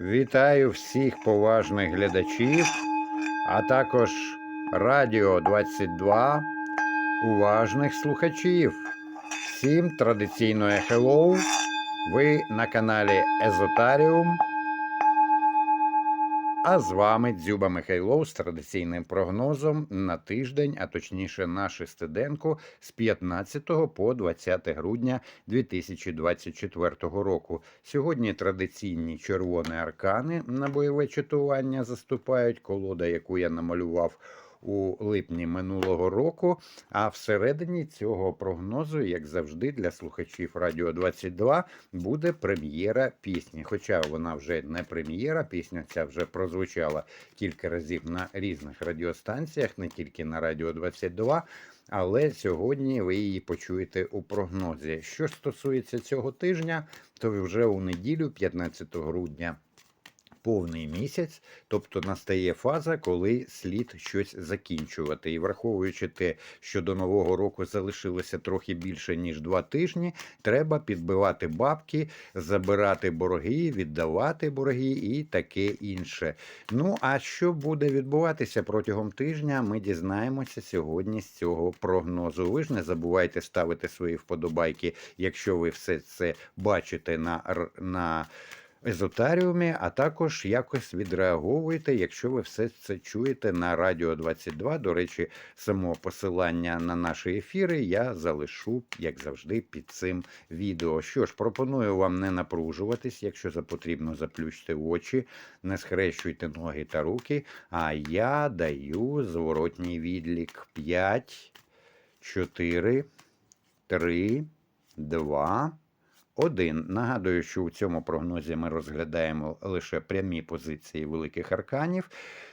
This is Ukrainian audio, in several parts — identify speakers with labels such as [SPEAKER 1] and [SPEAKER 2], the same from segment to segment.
[SPEAKER 1] Вітаю всіх поважних глядачів, а також Радіо 22 уважних слухачів. Всім традиційно хеллоу. Ви на каналі Езотаріум. А з вами Дзюба Михайлов з традиційним прогнозом на тиждень, а точніше на шестиденку з 15 по 20 грудня 2024 року. Сьогодні традиційні червоні аркани на бойове читування заступають, колода, яку я намалював у липні минулого року. А всередині цього прогнозу, як завжди, для слухачів Радіо 22 буде прем'єра пісні. Хоча вона вже не прем'єра, пісня ця вже прозвучала кілька разів на різних радіостанціях, не тільки на Радіо 22. Але сьогодні ви її почуєте у прогнозі. Що стосується цього тижня, то вже у неділю, 15 грудня, повний місяць, тобто настає фаза, коли слід щось закінчувати. І враховуючи те, що до нового року залишилося трохи більше ніж два тижні, треба підбивати бабки, забирати борги, віддавати борги і таке інше. Ну а що буде відбуватися протягом тижня, ми дізнаємося сьогодні з цього прогнозу. Ви ж не забувайте ставити свої вподобайки, якщо ви все це бачите на, на езотаріумі, а також якось відреаговуєте, якщо ви все це чуєте на Радіо 22. До речі, само посилання на наші ефіри я залишу, як завжди, під цим відео. Що ж, пропоную вам не напружуватись, якщо потрібно, заплющте очі, не схрещуйте ноги та руки. А я даю зворотній відлік 5, 4, 3, 2, один. Нагадую, що у цьому прогнозі ми розглядаємо лише прямі позиції великих арканів,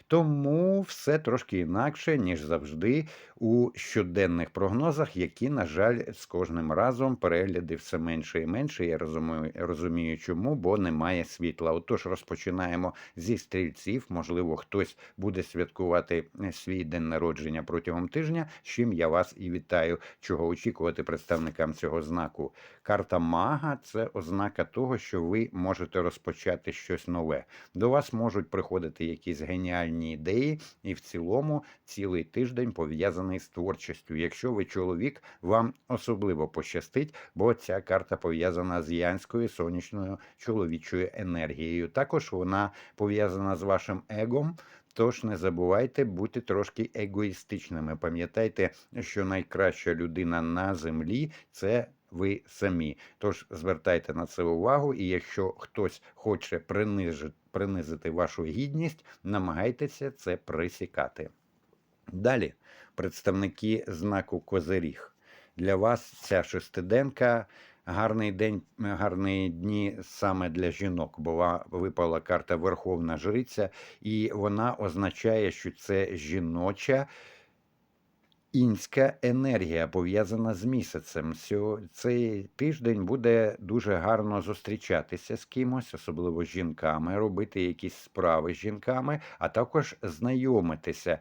[SPEAKER 1] тому все трошки інакше, ніж завжди, у щоденних прогнозах, які, на жаль, з кожним разом перегляди все менше і менше. Я розумію, розумію чому, бо немає світла. Отож, розпочинаємо зі стрільців. Можливо, хтось буде святкувати е, свій день народження протягом тижня, з чим я вас і вітаю. Чого очікувати представникам цього знаку. Карта мага це ознака того, що ви можете розпочати щось нове. До вас можуть приходити якісь геніальні ідеї, і в цілому цілий тиждень пов'язаний з творчістю. Якщо ви чоловік, вам особливо пощастить, бо ця карта пов'язана з янською сонячною чоловічою енергією. Також вона пов'язана з вашим егом. Тож не забувайте бути трошки егоїстичними. Пам'ятайте, що найкраща людина на землі це ви самі. Тож звертайте на це увагу, і якщо хтось хоче принижити, принизити вашу гідність, намагайтеся це присікати. Далі, представники знаку Козиріг. Для вас ця шестиденка. Гарний день, гарні дні саме для жінок, бо випала карта Верховна Жриця, і вона означає, що це жіноча інська енергія пов'язана з місяцем. Цей тиждень буде дуже гарно зустрічатися з кимось, особливо з жінками, робити якісь справи з жінками, а також знайомитися.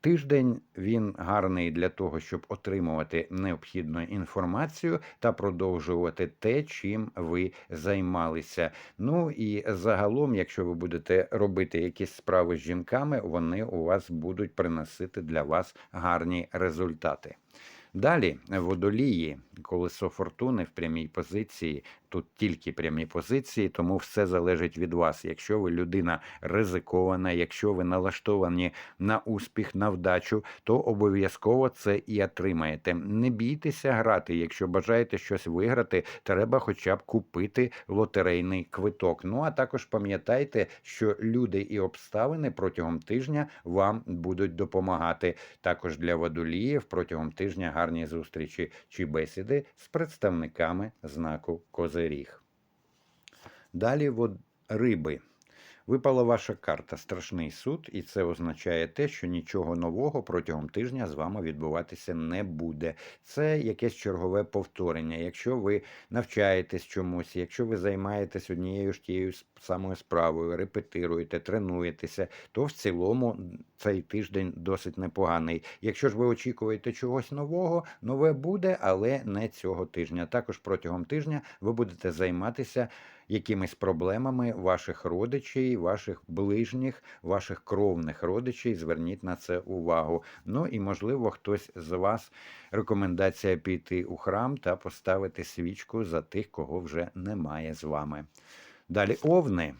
[SPEAKER 1] Тиждень він гарний для того, щоб отримувати необхідну інформацію та продовжувати те, чим ви займалися. Ну і загалом, якщо ви будете робити якісь справи з жінками, вони у вас будуть приносити для вас гарні результати. Далі водолії, колесо фортуни в прямій позиції. Тут тільки прямі позиції, тому все залежить від вас. Якщо ви людина ризикована, якщо ви налаштовані на успіх, на вдачу, то обов'язково це і отримаєте. Не бійтеся грати. Якщо бажаєте щось виграти, треба хоча б купити лотерейний квиток. Ну а також пам'ятайте, що люди і обставини протягом тижня вам будуть допомагати. Також для водоліїв протягом тижня гарні зустрічі чи бесіди з представниками знаку Козиріг. Далі от, риби. Випала ваша карта Страшний суд, і це означає те, що нічого нового протягом тижня з вами відбуватися не буде. Це якесь чергове повторення. Якщо ви навчаєтесь чомусь, якщо ви займаєтесь однією ж тією самою справою, репетируєте, тренуєтеся, то в цілому цей тиждень досить непоганий. Якщо ж ви очікуєте чогось нового, нове буде, але не цього тижня. Також протягом тижня ви будете займатися якимись проблемами ваших родичей, ваших ближніх, ваших кровних родичей. Зверніть на це увагу. Ну і можливо, хтось з вас рекомендація піти у храм та поставити свічку за тих, кого вже немає з вами. Далі овни.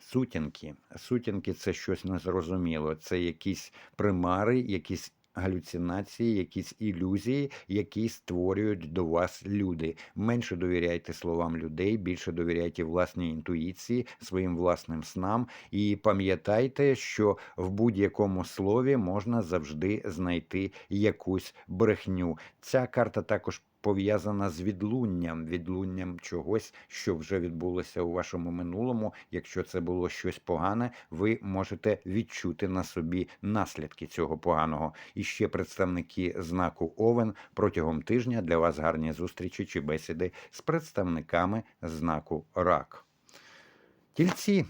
[SPEAKER 1] Сутінки. Сутінки це щось незрозуміло. Це якісь примари, якісь галюцинації, якісь ілюзії, які створюють до вас люди. Менше довіряйте словам людей, більше довіряйте власній інтуїції, своїм власним снам. І пам'ятайте, що в будь-якому слові можна завжди знайти якусь брехню. Ця карта також. Пов'язана з відлунням, відлунням чогось, що вже відбулося у вашому минулому. Якщо це було щось погане, ви можете відчути на собі наслідки цього поганого. І ще представники знаку Овен протягом тижня для вас гарні зустрічі чи бесіди з представниками знаку Рак. Тільці,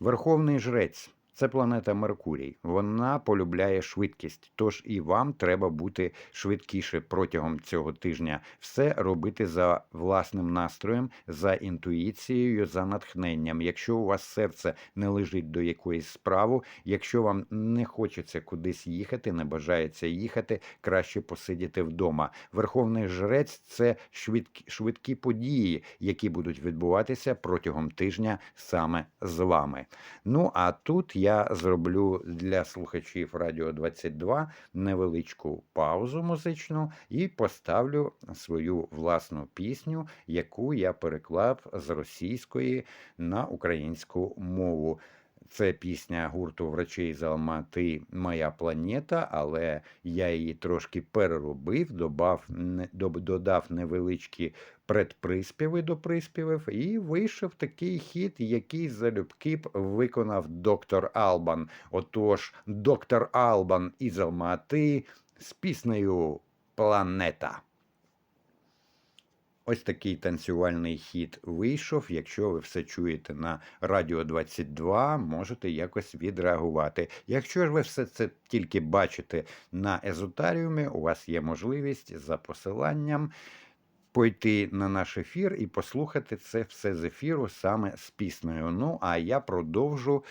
[SPEAKER 1] Верховний жрець. Це планета Меркурій. Вона полюбляє швидкість. Тож і вам треба бути швидкіше протягом цього тижня. Все робити за власним настроєм, за інтуїцією, за натхненням. Якщо у вас серце не лежить до якоїсь справи, якщо вам не хочеться кудись їхати, не бажається їхати, краще посидіти вдома. Верховний жрець це швидкі, швидкі події, які будуть відбуватися протягом тижня саме з вами. Ну а тут я зроблю для слухачів Радіо 22 невеличку паузу музичну і поставлю свою власну пісню, яку я переклав з російської на українську мову. Це пісня гурту врачей з Алмати Моя планета, але я її трошки переробив, додав, додав невеличкі предприспіви до приспівів, і вийшов такий хіт, який залюбки б виконав доктор Албан. Отож, доктор Албан із Алмати з піснею Планета. Ось такий танцювальний хід вийшов. Якщо ви все чуєте на Радіо 22, можете якось відреагувати. Якщо ж ви все це тільки бачите на езотаріумі, у вас є можливість за посиланням пойти на наш ефір і послухати це все з ефіру саме з піснею. Ну, а я продовжу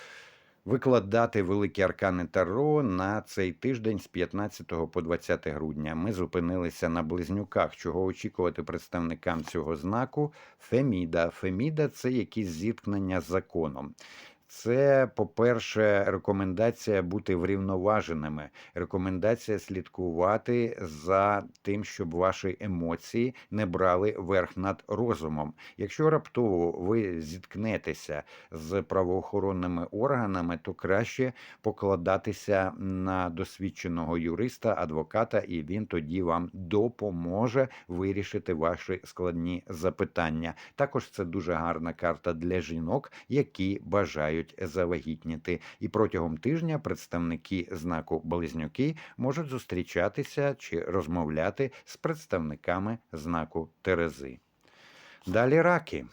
[SPEAKER 1] викладати великі аркани Таро на цей тиждень з 15 по 20 грудня. Ми зупинилися на близнюках, чого очікувати представникам цього знаку. Феміда. Феміда це якісь зіткнення з законом. Це, по-перше, рекомендація бути врівноваженими, рекомендація слідкувати за тим, щоб ваші емоції не брали верх над розумом. Якщо раптово ви зіткнетеся з правоохоронними органами, то краще покладатися на досвідченого юриста, адвоката, і він тоді вам допоможе вирішити ваші складні запитання. Також це дуже гарна карта для жінок, які бажають можуть завагітніти, і протягом тижня представники знаку Близнюки можуть зустрічатися чи розмовляти з представниками знаку Терези. Далі раки.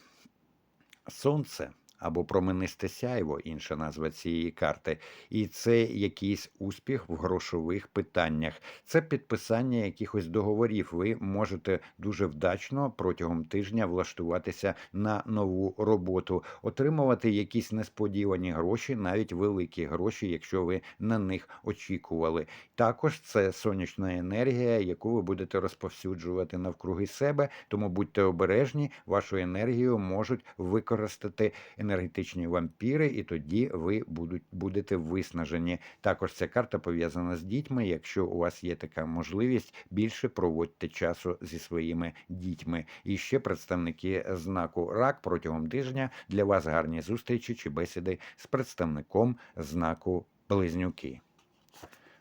[SPEAKER 1] Сонце або променисте сяйво, інша назва цієї карти, і це якийсь успіх в грошових питаннях. Це підписання якихось договорів. Ви можете дуже вдачно протягом тижня влаштуватися на нову роботу, отримувати якісь несподівані гроші, навіть великі гроші, якщо ви на них очікували. Також це сонячна енергія, яку ви будете розповсюджувати навкруги себе, тому будьте обережні, вашу енергію можуть використати енергію енергетичні вампіри, і тоді ви будуть, будете виснажені. Також ця карта пов'язана з дітьми. Якщо у вас є така можливість, більше проводьте часу зі своїми дітьми. І ще представники знаку рак протягом тижня для вас гарні зустрічі чи бесіди з представником знаку Близнюки.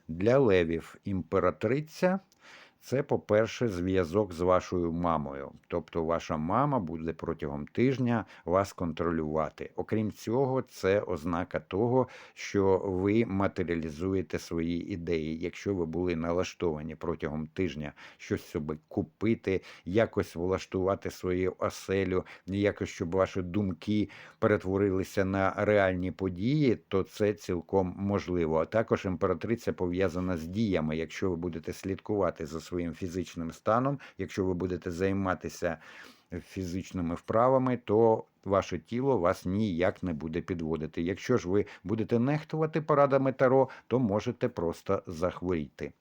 [SPEAKER 1] Для левів імператриця це, по-перше, зв'язок з вашою мамою. Тобто, ваша мама буде протягом тижня вас контролювати. Окрім цього, це ознака того, що ви матеріалізуєте свої ідеї. Якщо ви були налаштовані протягом тижня щось собі купити, якось влаштувати свою оселю, якось щоб ваші думки перетворилися на реальні події, то це цілком можливо. А також імператриця пов'язана з діями. Якщо ви будете слідкувати за своїм фізичним станом, якщо ви будете займатися фізичними вправами, то ваше тіло вас ніяк не буде підводити. Якщо ж ви будете нехтувати порадами Таро, то можете просто захворіти.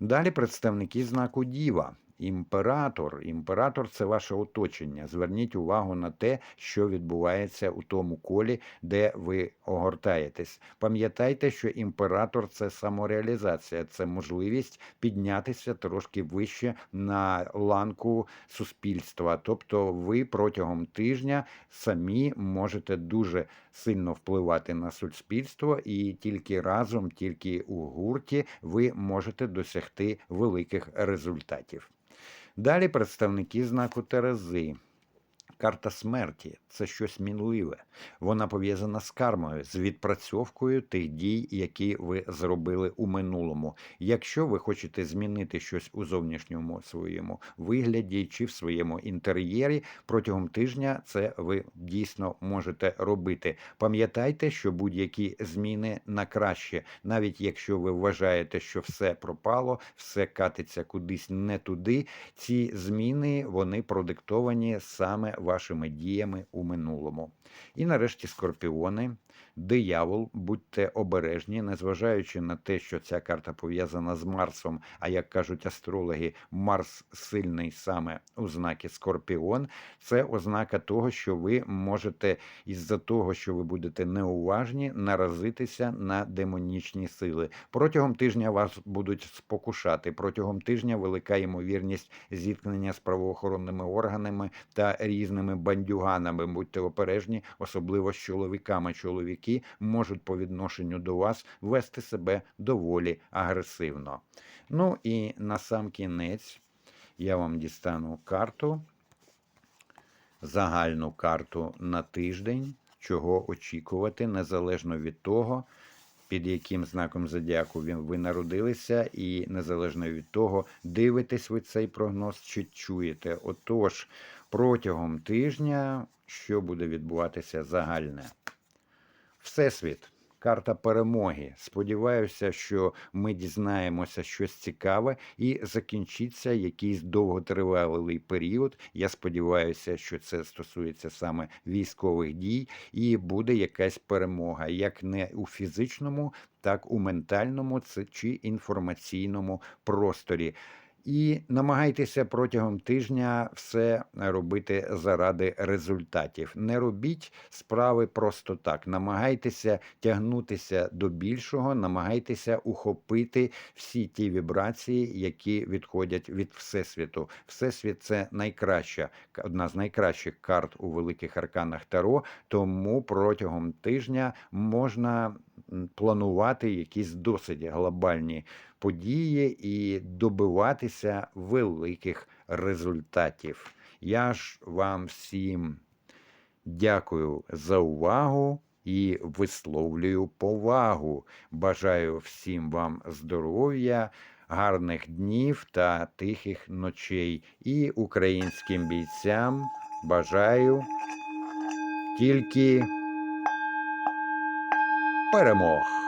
[SPEAKER 1] Далі представники знаку Діва. Імператор. Імператор це ваше оточення. Зверніть увагу на те, що відбувається у тому колі, де ви огортаєтесь. Пам'ятайте, що імператор це самореалізація, це можливість піднятися трошки вище на ланку суспільства. Тобто, ви протягом тижня самі можете дуже сильно впливати на суспільство, і тільки разом, тільки у гурті, ви можете досягти великих результатів. Далі представники знаку Терези. Карта смерті це щось мінливе. Вона пов'язана з кармою, з відпрацьовкою тих дій, які ви зробили у минулому. Якщо ви хочете змінити щось у зовнішньому своєму вигляді чи в своєму інтер'єрі, протягом тижня це ви дійсно можете робити. Пам'ятайте, що будь-які зміни на краще, навіть якщо ви вважаєте, що все пропало, все катиться кудись не туди. Ці зміни вони продиктовані саме вашими діями у минулому. І нарешті скорпіони, диявол, будьте обережні, незважаючи на те, що ця карта пов'язана з Марсом. А як кажуть астрологи, Марс сильний саме у знакі Скорпіон. Це ознака того, що ви можете із-за того, що ви будете неуважні, наразитися на демонічні сили. Протягом тижня вас будуть спокушати. Протягом тижня велика ймовірність зіткнення з правоохоронними органами та різними бандюганами. Будьте обережні, особливо з чоловіками. Чоловіки можуть по відношенню до вас вести себе доволі агресивно. Ну і на сам кінець я вам дістану карту, загальну карту на тиждень, чого очікувати, незалежно від того, під яким знаком зодіаку ви- народилися, і незалежно від того, дивитесь ви цей прогноз чи чуєте. Отож, протягом тижня, що буде відбуватися загальне? Всесвіт. Карта перемоги. Сподіваюся, що ми дізнаємося щось цікаве і закінчиться якийсь довготривалий період. Я сподіваюся, що це стосується саме військових дій, і буде якась перемога, як не у фізичному, так у ментальному чи інформаційному просторі. І намагайтеся протягом тижня все робити заради результатів. Не робіть справи просто так. Намагайтеся тягнутися до більшого, намагайтеся ухопити всі ті вібрації, які відходять від Всесвіту. Всесвіт це найкраща, одна з найкращих карт у великих арканах Таро. Тому протягом тижня можна планувати якісь досить глобальні події і добиватися великих результатів. Я ж вам всім дякую за увагу і висловлюю повагу. Бажаю всім вам здоров'я, гарних днів та тихих ночей. І українським бійцям бажаю тільки перемог.